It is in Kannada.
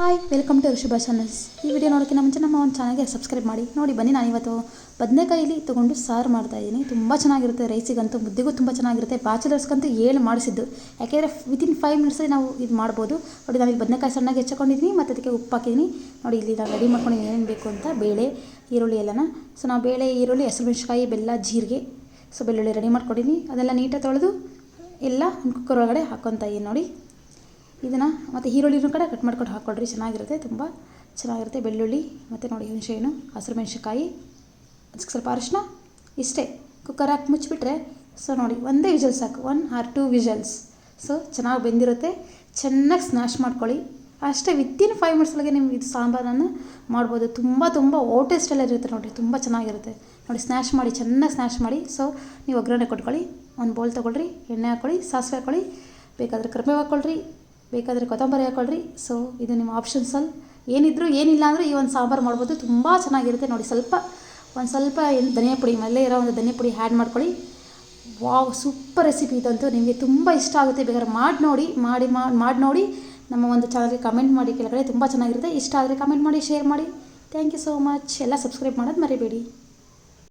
Hi welcome to Rishabha channels ಈ ವಿಡಿಯೋ ನೋಡೋಕ್ಕಿಂತ ಮುಂಚೆ ನಮ್ಮ ಒಂದು ಚಾನಲ್ಗೆ ಸಬ್ಸ್ಕ್ರೈಬ್ ಮಾಡಿ. ನೋಡಿ, ಬನ್ನಿ ನಾನು ಇವತ್ತು ಬದನೆಕಾಯಿಲಿ ತೊಗೊಂಡು ಸಾರು ಮಾಡ್ತಾಯಿದ್ದೀನಿ ತುಂಬ ಚೆನ್ನಾಗಿರುತ್ತೆ ರೈಸಿಗಂತೂ ಮುದ್ದೆಗೂ ತುಂಬ ಚೆನ್ನಾಗಿರುತ್ತೆ. ಬ್ಯಾಚುಲರ್ಸ್ಗಂತೂ ಏಳು ಮಾಡಿಸಿದ್ದು. ಯಾಕೆಂದರೆ ವಿತಿನ್ ಫೈವ್ ಮಿನಿಟ್ಸಲ್ಲಿ ನಾವು ಇದು ಮಾಡ್ಬೋದು. ನೋಡಿ ನಾನು ಇಲ್ಲಿ ಬದನೆಕಾಯಿ ಸಣ್ಣಗೆ ಹೆಚ್ಚಕೊಂಡಿದ್ದೀನಿ ಮತ್ತು ಅದಕ್ಕೆ ಉಪ್ಪು ಹಾಕಿದ್ದೀನಿ ನೋಡಿ, ಇಲ್ಲಿ ನಾವು ರೆಡಿ ಮಾಡ್ಕೊಂಡು ಏನೇನು ಬೇಕು ಅಂತ. ಬೇಳೆ, ಈರುಳ್ಳಿ ಎಲ್ಲನ. ಸೊ ನಾವು ಬೇಳೆ, ಈರುಳ್ಳಿ ಹಸಿಮೆಣ್ಸಿಕಾಯಿ ಬೆಲ್ಲ, ಜೀರಿಗೆ. ಸೊ ಬೆಳ್ಳುಳ್ಳಿ ರೆಡಿ ಮಾಡ್ಕೊಂಡಿದ್ದೀನಿ ಅದೆಲ್ಲ ನೀಟಾಗಿ ತೊಳೆದು, ಎಲ್ಲ ಕುಕ್ಕರ್ ಒಳಗಡೆ ಹಾಕೊತಾಯಿ ನೋಡಿ. ಇದನ್ನು ಮತ್ತು ಈರುಳ್ಳಿನೂ ಕಡೆ ಕಟ್ ಮಾಡ್ಕೊಂಡು ಹಾಕ್ಕೊಳ್ರಿ, ಚೆನ್ನಾಗಿರುತ್ತೆ, ತುಂಬ ಚೆನ್ನಾಗಿರುತ್ತೆ. ಬೆಳ್ಳುಳ್ಳಿ ಮತ್ತು ನೋಡಿ ಹುಣಸೆಹಣ್ಣು ಹಸಿರು ಮೆಣಸಿನ್ಕಾಯಿ ಅದಕ್ಕೆ ಸ್ವಲ್ಪ ಅರಿಶಿನ ಇಷ್ಟೇ. ಕುಕ್ಕರ್ ಹಾಕಿ ಮುಚ್ಚಿಬಿಟ್ರೆ ಸೊ ನೋಡಿ, ಒಂದೇ ವಿಜಲ್ ಸಾಕು one or two whistles. So ಚೆನ್ನಾಗಿ ಬೆಂದಿರುತ್ತೆ, ಚೆನ್ನಾಗಿ ಸ್ನ್ಯಾಶ್ ಮಾಡ್ಕೊಳ್ಳಿ. ಅಷ್ಟೇ ವಿತಿನ್ ಫೈವ್ ಮಿನಿಟ್ಸ್ ಒಳಗೆ ನಿಮ್ಗೆ ಇದು ಸಾಂಬಾರನ್ನು ಮಾಡ್ಬೋದು. ತುಂಬ ತುಂಬ ಓ ಎಲ್ಲ ಇರುತ್ತೆ ನೋಡಿ ತುಂಬ ಚೆನ್ನಾಗಿರುತ್ತೆ. ನೋಡಿ ಸ್ನ್ಯಾಶ್ ಮಾಡಿ, ಚೆನ್ನಾಗಿ ಸ್ನ್ಯಾಶ್ ಮಾಡಿ. ಸೊ ನೀವು ಒಗ್ಗರಣೆ ಕೊಟ್ಕೊಳ್ಳಿ, ಒಂದು ಬೌಲ್ ತೊಗೊಳ್ರಿ, ಎಣ್ಣೆ ಹಾಕ್ಕೊಳ್ಳಿ ಸಾಸಿವೆ ಹಾಕ್ಕೊಳ್ಳಿ ಬೇಕಾದರೆ ಕರಿಬೇವು ಹಾಕ್ಕೊಳ್ರಿ ಬೇಕಾದರೆ ಕೊತ್ತಂಬರಿ ಹಾಕ್ಕೊಳ್ರಿ ಸೊ ಇದು ನಿಮ್ಮ ಆಪ್ಷನ್ಸಲ್ಲಿ ಏನಿದ್ರು, ಏನಿಲ್ಲ ಅಂದರೂ ಈ ಒಂದು ಸಾಂಬಾರು ಮಾಡ್ಬೋದು. ತುಂಬ ಚೆನ್ನಾಗಿರುತ್ತೆ ನೋಡಿ. ಸ್ವಲ್ಪ, ಒಂದು ಸ್ವಲ್ಪ ಏನು ಧನಿಯಾ ಪುಡಿ, ಮಲ್ಲೇ ಇರೋ ಒಂದು ಧನಿಯಾ ಪುಡಿ ಹ್ಯಾಡ್ ಮಾಡ್ಕೊಳ್ಳಿ. ವಾವ್ ಸೂಪರ್ ರೆಸಿಪಿ ಇದಂತೂ ನಿಮಗೆ ತುಂಬ ಇಷ್ಟ ಆಗುತ್ತೆ. ಬೇಕಾದ್ರೆ ಮಾಡಿ ನೋಡಿ, ಮಾಡಿ ಮಾಡಿ ನೋಡಿ. ನಮ್ಮ ಒಂದು ಚಾನಲ್ಗೆ ಕಮೆಂಟ್ ಮಾಡಿ ಕೆಳಗಡೆ ತುಂಬ ಚೆನ್ನಾಗಿರುತ್ತೆ. ಇಷ್ಟ ಆದರೆ ಕಮೆಂಟ್ ಮಾಡಿ ಶೇರ್ ಮಾಡಿ. ಥ್ಯಾಂಕ್ ಯು ಸೋ ಮಚ್ ಎಲ್ಲ ಸಬ್ಸ್ಕ್ರೈಬ್ ಮಾಡೋದು ಮರಿಬೇಡಿ.